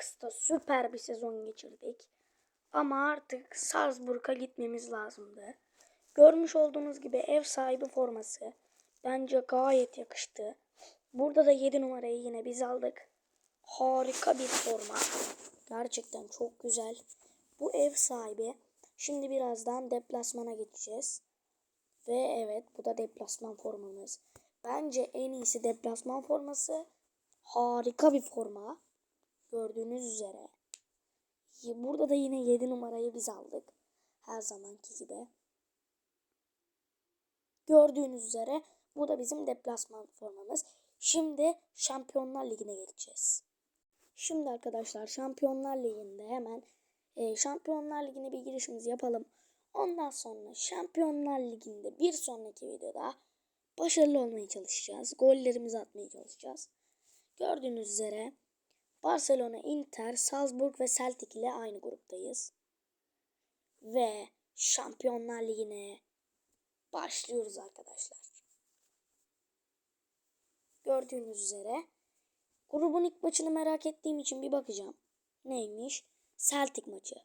Ajax'ta süper bir sezon geçirdik. Ama artık Salzburg'a gitmemiz lazımdı. Görmüş olduğunuz gibi ev sahibi forması bence gayet yakıştı. Burada da 7 numarayı yine biz aldık. Harika bir forma. Gerçekten çok güzel. Bu ev sahibi. Şimdi birazdan deplasmana geçeceğiz. Ve evet bu da deplasman formamız. Bence en iyisi deplasman forması. Harika bir forma. Gördüğünüz üzere. Burada da yine 7 numarayı biz aldık. Her zamanki gibi. Gördüğünüz üzere bu da bizim deplasman formamız. Şimdi Şampiyonlar Ligi'ne geçeceğiz. Şimdi arkadaşlar Şampiyonlar Ligi'nde hemen e, Şampiyonlar Ligi'ne bir girişimizi yapalım. Ondan sonra Şampiyonlar Ligi'nde bir sonraki videoda başarılı olmaya çalışacağız. Gollerimizi atmaya çalışacağız. Gördüğünüz üzere Barcelona, Inter, Salzburg ve Celtic ile aynı gruptayız. Ve Şampiyonlar Ligi'ne başlıyoruz arkadaşlar. Gördüğünüz üzere grubun ilk maçını merak ettiğim için bir bakacağım. Neymiş? Celtic maçı.